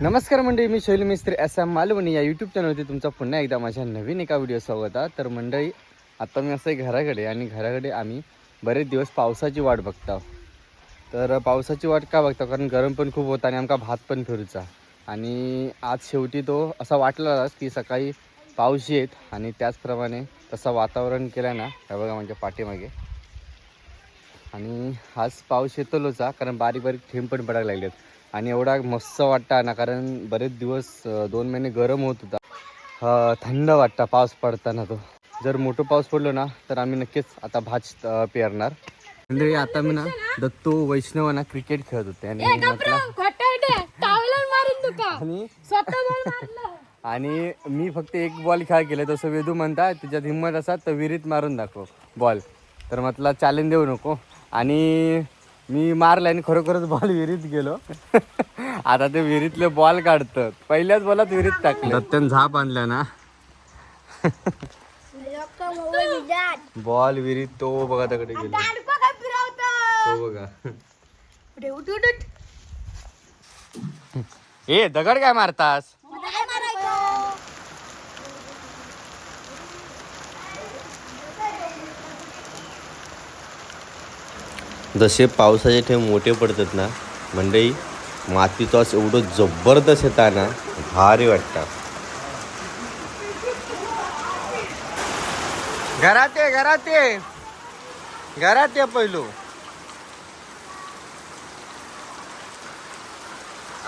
नमस्कार मंडळी मी शैल मिस्त्री एस एम मालवणी. या यूट्यूब चॅनलवरती तुमचा पुन्हा एकदा माझ्या नवीन एका व्हिडिओ स्वागत आहे तर मंडळी आता मी असं आहे घराकडे आणि घराकडे आम्ही बरेच दिवस पावसाची वाट बघतो. तर पावसाची वाट का बघतो? कारण गरम पण खूप होता आणि आमका भात पण फिरूचा. आणि आज शेवटी तो असा वाटला की सकाळी पाऊस येत आणि त्याचप्रमाणे तसं वातावरण केलं ना हे बघा म्हणजे पाठीमागे. आणि आज पाऊस येतलोचा कारण बारीक बारीक थेंब पण पडायला लागलेत. आणि एवढा मस्त वाटता ना कारण बरेच दिवस दोन महिने गरम होत होता. थंड वाटता पाऊस पडताना तो. जर मोठं पाऊस पडलो ना तर आम्ही नक्कीच आता भात अं, पेरणार. म्हणजे आता मी ना दत्तो वैष्णव ना क्रिकेट खेळत होते. आणि आणि मी फक्त एक बॉल खेळ केले. तसं वेदू म्हणता त्याच्यात हिंमत असा तर विहिरीत मारून दाखव बॉल. तर म्हटलं चॅलेंज देऊ नको. आणि मी मारलं आणि खरोखरच बॉल विहिरीत गेलो. आता ते विहिरीतले बॉल काढतात. पहिल्याच बॉलात विहिरीत टाकले. दत्तन झाप आणला ना. बॉल विहिरीत तो बघा तिकडे गेलो. तो बघा. ए दगड काय मारतास? जसे पावसाचे ठेव मोठे पडतात ना म्हणजे मातीचा असं एवढं जबरदस्त येता ना भारी वाटतं. घरात ये घरात ये. घरात ये पहिलो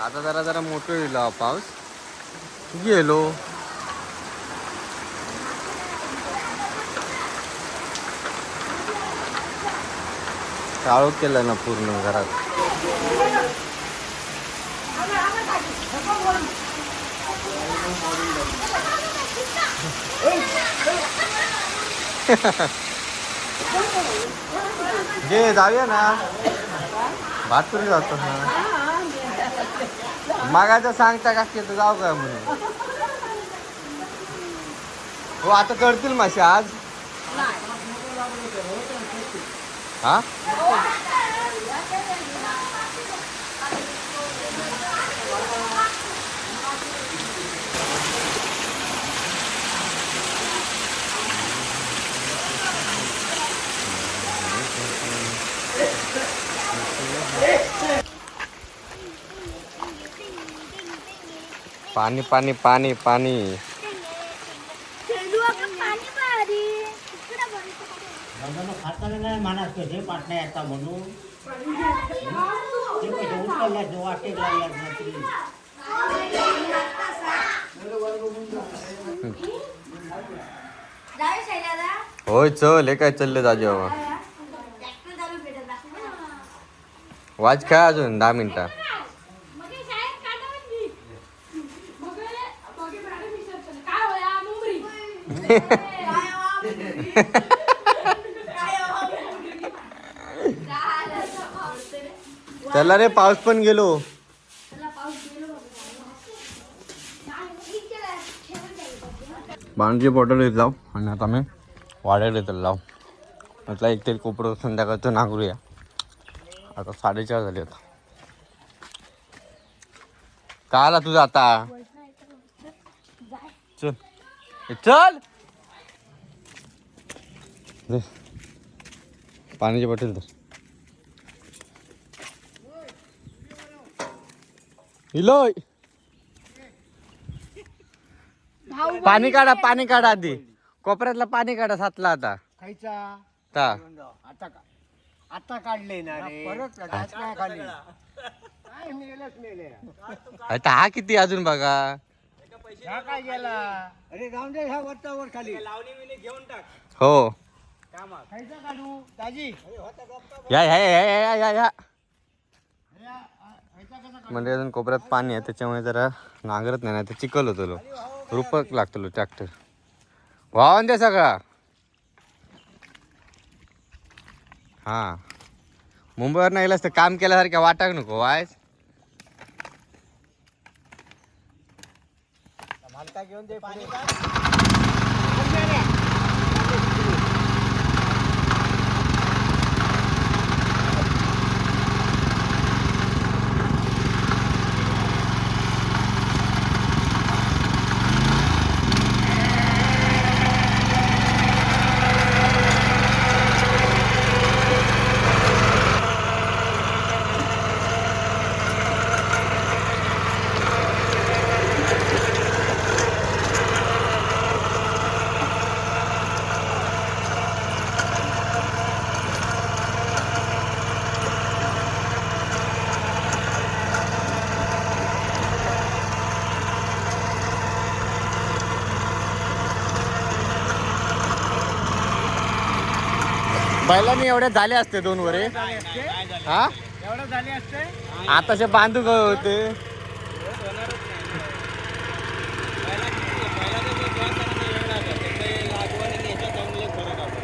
आता जरा जरा मोठं येईल पाऊस. गेलो. काळोख केलं ना पूर्ण घरात. जे जाऊया ना. भातपुरी जातो ना. मागायचं सांगता का की जाऊ काय म्हणून? हो आता करतील मासे आज. हा पाणी पाणी पाणी पाणी नाही म्हणाच कसे पाटण्या येतात म्हणून ते कसे उचलल्या जो वाटेक लागल्यात ना तरी होय चल हे काय चालले दाजी बाबा? वाज काय अजून दहा मिनिटं काय होया मुंबरी चला रे पाऊस पण गेलो. पाण्याची बॉटल येत लाव आणि आता मी वाड्याला येत लाव. म्हटलं एक तरी कोपरं संध्याकाळचं नागरूया. आता साडेचार झाले आता. का आला तुझा आता? चल. चल! पाण्याची बॉटल तर इलोय. पाणी काढा पाणी काढा आधी. कोपऱ्यातला पाणी काढा सातला आता. खायचा? ता. आता का? आता काढले ना रे. परत आज काय खाली काय मेलच मेले आता हा किती अजून बघा. ह्या काय गेला? अरे जाऊन दे ह्या वरचा वर खाली. हो. खायचा काढू? ताजी या या या या या या या. म्हणजे अजून कोपऱ्यात पाणी आहे त्याच्यामुळे जरा नांगरत नाही तर चिखल होतो रुपक लागतो ट्रॅक्टर वाहन दे सगळा. हा. मुंबईवर नाही गेलास तर काम केल्यासारख्या वाटाक नको वायच मालका घेऊन बैलांनी एवढे झाले असते दोन वरे. हा? एवढं झाले असते आताचे बांधू गं होते.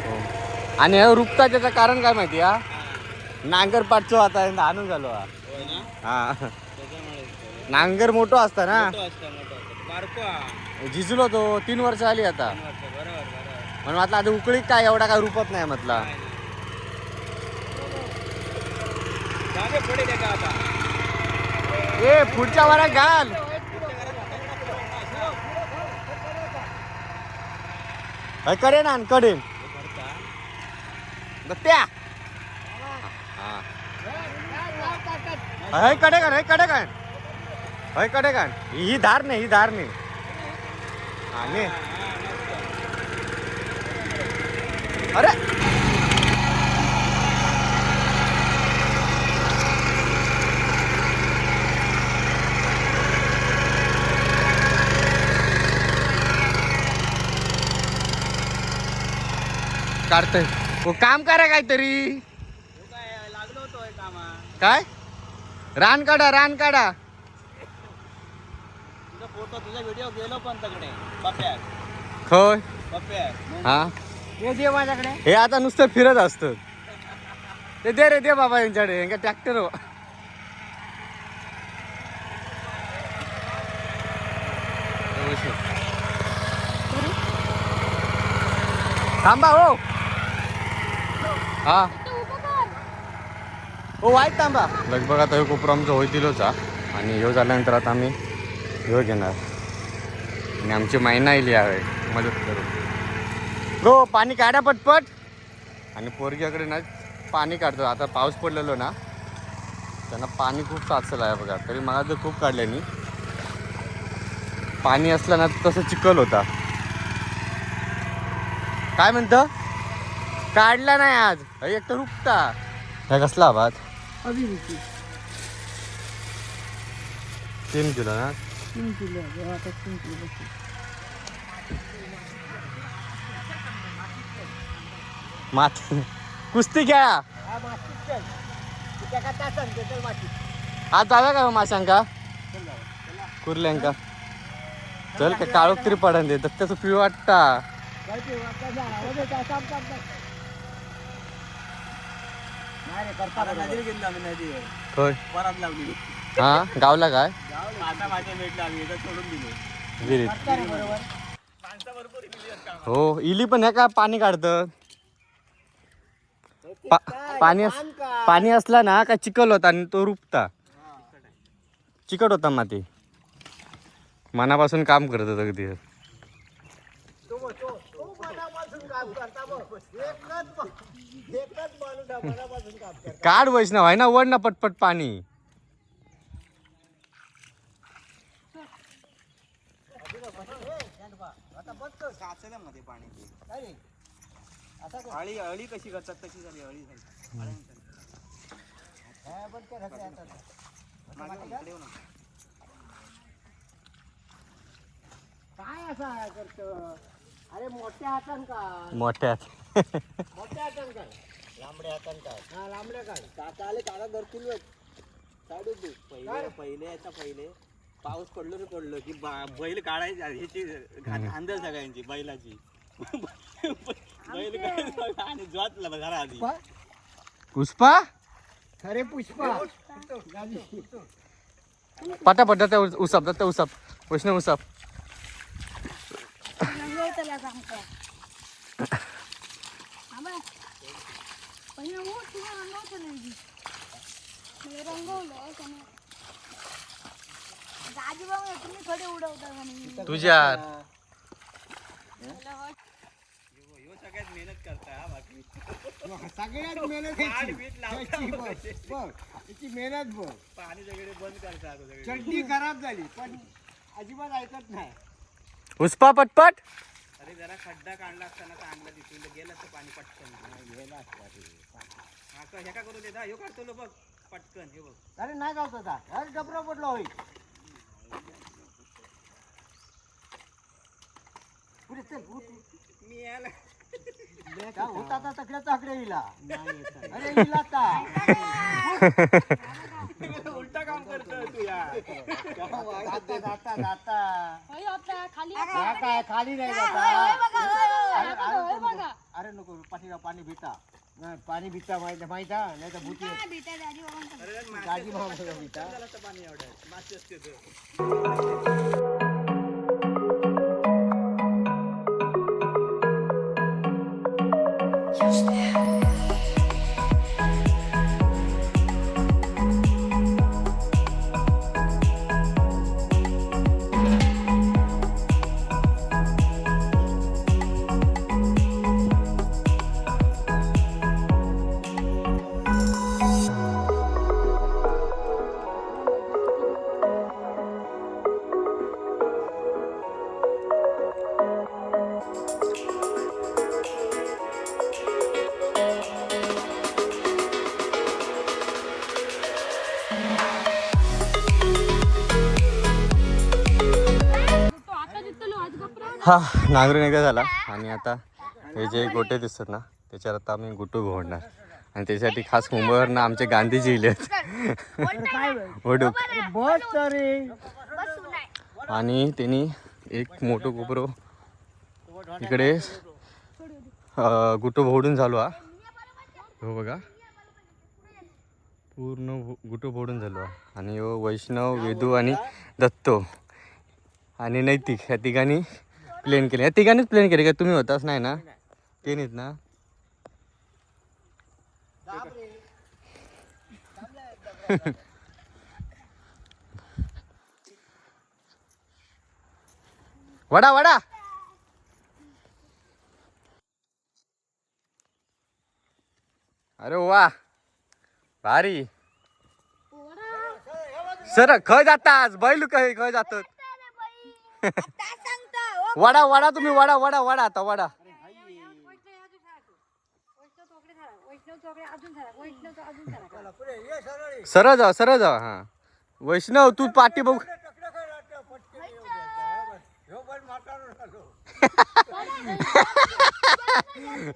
हो. आणि हे रुपता त्याचं कारण काय माहिती हा नांगर पाठचो आता आणून झालो हा. हा. नांगर मोठो असता ना? झिजलो तो तीन वर्ष आली आता. म्हणून म्हटलं आता उकळीत काय एवढा काय रुपत नाही म्हटला. ए पुढच्या वरात घाल. हयकडे ना कडे. दत्त्या हयकडे काढ हयकडे काढ हयकडे काढ ही धार नाही ही धार नाही. हा अरे! काढतोय. हो काम करा काहीतरी. लागलो होतो कामा काय? रान काढा रान काढा. तुझा फोटो तुझा व्हिडिओ गेलो पण तकडे. पप्प्यात हा. हे दे माझ्याकडे. हे आता नुसतं फिरत असतं. ते दे रे दे बाबा यांच्याकडे. यांका ट्रॅक्टर थांबा हो. हा. हो वाईट थांबा. लगभग आता ह्यो कोपरा आमचा होईतीलच हा. आणि ह्यो झाल्यानंतर आता आम्ही ह्यो घेणार. आणि आमची मायना आली आहे. मदत करू. गो पाणी काढा पटपट. आणि पोरग्याकडे ना पाणी काढतो. आता पाऊस पडलेलो ना त्यांना पाणी खूप साचलं आहे बघा. तरी मला तर खूप काढल्यानी पाणी असलं ना तसं चिखल होता. काय म्हणतं? काढला नाही आज. अरे एक तर रुपता काय कसला भात तीन किलो ना? मात कुस्ती खेळा हा मातीत चल तू त्या का तासन ते चल मातीत आज जाऊया का माशांका? कुर्ल्यांका. चल का काळोख तरी पडन दे. त्याचं पिऊ वाटता काय ते वाटतं झाडावर येतं, असं आमचं आमचं. नाही रे, करता नदीवर गेलो आम्ही नदीवर होय. परत लावली हा? गावला काय? आता माझ्या भेटला आम्ही इथं सोडून दिलो. विहिरीत करता रे बरोबर. हो इली पण हे का पाणी काढतं? पा- पाणी अस- पाणी असला ना का चिकल होता आणि तो रुपता. चिकट होता माती. मनापासून काम करत होता अगदी तो तो तो मनापासून काम करता बघ. एकच ब- एकच माणूस हा मनापासून काम करता काढ वैष्णव आहे ना वड ना पटपट पाणी तो पाणी? आता काय? अळी अळी कशी करतात तशी झाली अळी झाली हा, बंद कर सगळे आता. मागे इकडे येऊ ना. काय असा करतो अरे मोठ्या हातान का मोठ्यात मोठ्या हातान काय लांबड्या हातान काय हा लांबड्या काय काका आले काका धरतील साडून दे. पहिले पहिले याचा पहिले. पाऊस पडलो रे पडलो की बा- बैल काढायची ह्याची खांदर सगळ्यांची बैलाची. बैल काढायचं आणि ज्वात घरा आधी पुष्पा? अरे पुष्पा. पटा पटा त्या उसाप त्या उसाप. वैष्णव उसाप. पहिला रंगवतो नाही रंगवलं त्याने दाजी तुम्ही थोडे उडवता ह्यो सगळ्यात मेहनत करता हा बाकी सगळ्यात मेहनत पाड ह्याची. बीट लावता ह्याची बघ बघ हिची मेहनत बघ पाणी सगळे बंद सगळे चड्डी खराब झाली पण अजिबात ऐकत नाही पुष्पा पटपट अरे जरा खड्डा काढला असताना चांगला दिसून गेलं असतं पाणी पटकन. गेला असता ते. हा का ह्या का करू देता ह्यो काढतो बघ. पटकन हे बघ. अरे नाही गावत होता अरे डबरा पडला होई मी यायला होता तकड्याचा आकडे येला अरे येला आता उलटा काम करतोय तू या जाता जाता जाता होय खाली या काय खाली नाही जाता अरे, नको, पाठीला पाणी भिता नाही, पाणी भिता माहिती माहीत नाही तर भूती दाजी भाऊ भिता पाणी एवढं मासे असते हा नांगरून एकदा झाला. आणि आता हे जे गोटे दिसतात ना त्याच्यावर आता आम्ही गुटू घोडणार. आणि त्याच्यासाठी खास मुंबईवरनं आमचे गांधीजी इले वडूक आणि त्यांनी एक मोठं कोपरो इकडे गुटू फोडून झालो हा. हो बघा. पूर्ण गुटू फोडून झालो आणि वैष्णव वेदू आणि दत्तो आणि नैतिक ह्या तिघांनी प्लेन केले. या तिघांनीच प्लेन केले का? तुम्ही होताच नाही ना? ते नाहीत ना? वडा वडा! अरे वा! भारी! सर खय जातात बैल खय खय जातात. वडा वडा तुम्ही वडा वडा वडा आता वडा. सरळ जावा सरळ जावा हा. वैष्णव तू पाठी बघ.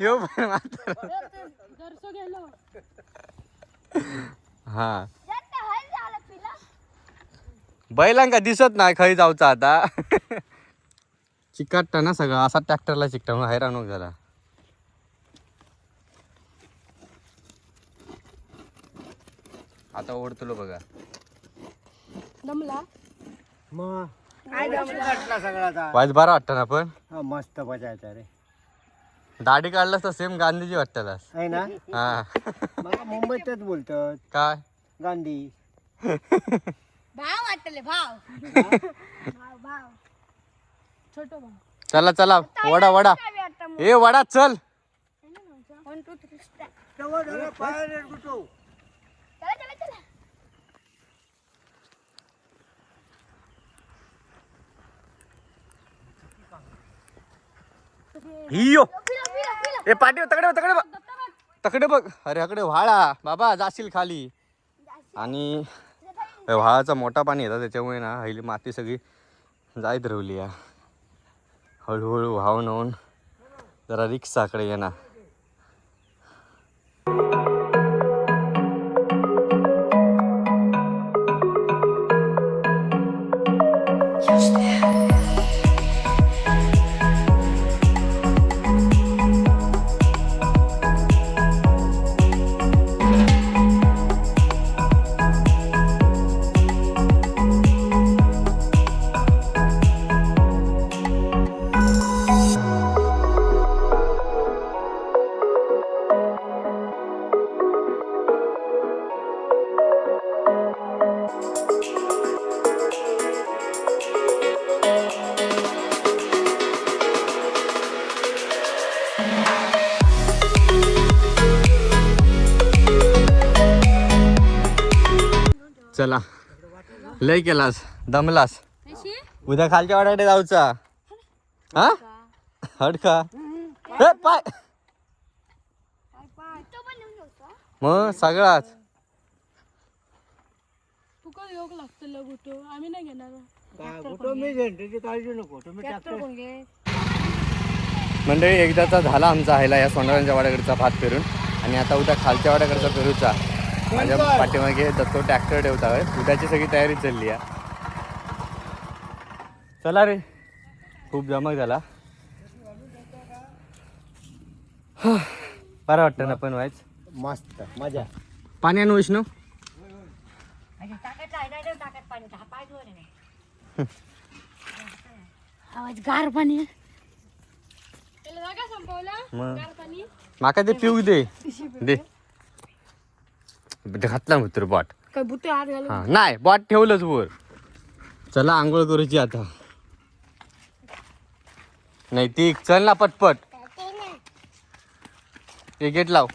यो पण हा. बैलांका दिसत नाही खय जाऊचा आता. चिकटता ना सगळं. असा ट्रॅक्टरला चिकटा म्हणून हैराण झाला. आता ओढतो बघा. दमला? मग वाटला सगळा आता. वाज बारा वाटतं ना पण. हा, मस्त बजायचा रे. दाढी काढलास तर सेम गांधीजी वाटतालास. आहे ना? हा. मला मुंबईतच बोलतात. काय? गांधी. भाव वाटले भाव. भाव भाव. चला चला. वडा वडा. ए वडा चल. वन टू थ्री स्टार्ट चला चला चला. हियो ए पाठी तकडे बघ, तकडे बघ. तकडे बघ. अरे अकडे व्हाळा. बाबा जाशील खाली. आणि व्हाळाचा मोठा पाणी येतात त्याच्यामुळे ना हल्ली माती सगळी जायत राहिली या. हळूहळू वाहून होऊन जरा रिक्षाकडे येणार. लय केलास दमलास. उद्या खालच्या वाड्याकडे जाऊचा. हा? हडका. ए, पाय. मग सगळाच. तुका योग लागतं गोटो? आम्ही नाही घेणार. कुठं मी घेईन त्याची काळजी नको तुम्ही ट्रॅक्टर ट्रॅक्टर कोण घे? मंडळी एकदाचा झाला आमचा आयला या सोंडारांच्या वाड्याकडचा भात फिरून आणि आता उद्या खालच्या वाड्याकडचा फिरूचा माझ्या पाठीमागे तो ट्रॅक्टर ठेवता होय. उद्याची सगळी तयारी चालली आहे. चला रे. खूप जमक झाला. बरं वाटतं ना पण व्हायच मस्त मजा. पाणी आणू विष्णू? आवाज गार पाणी त्याला जागा संपवला. मग. गार पाणी. माका ते पिऊ दे. दे. ते घातला मित्र बॉट. काय बुते हात घालून हा नाही बॉट ठेवलंच वर. चला आंघोळ करूची आता. नाही ती चल ना पटपट. ते गेट लाव.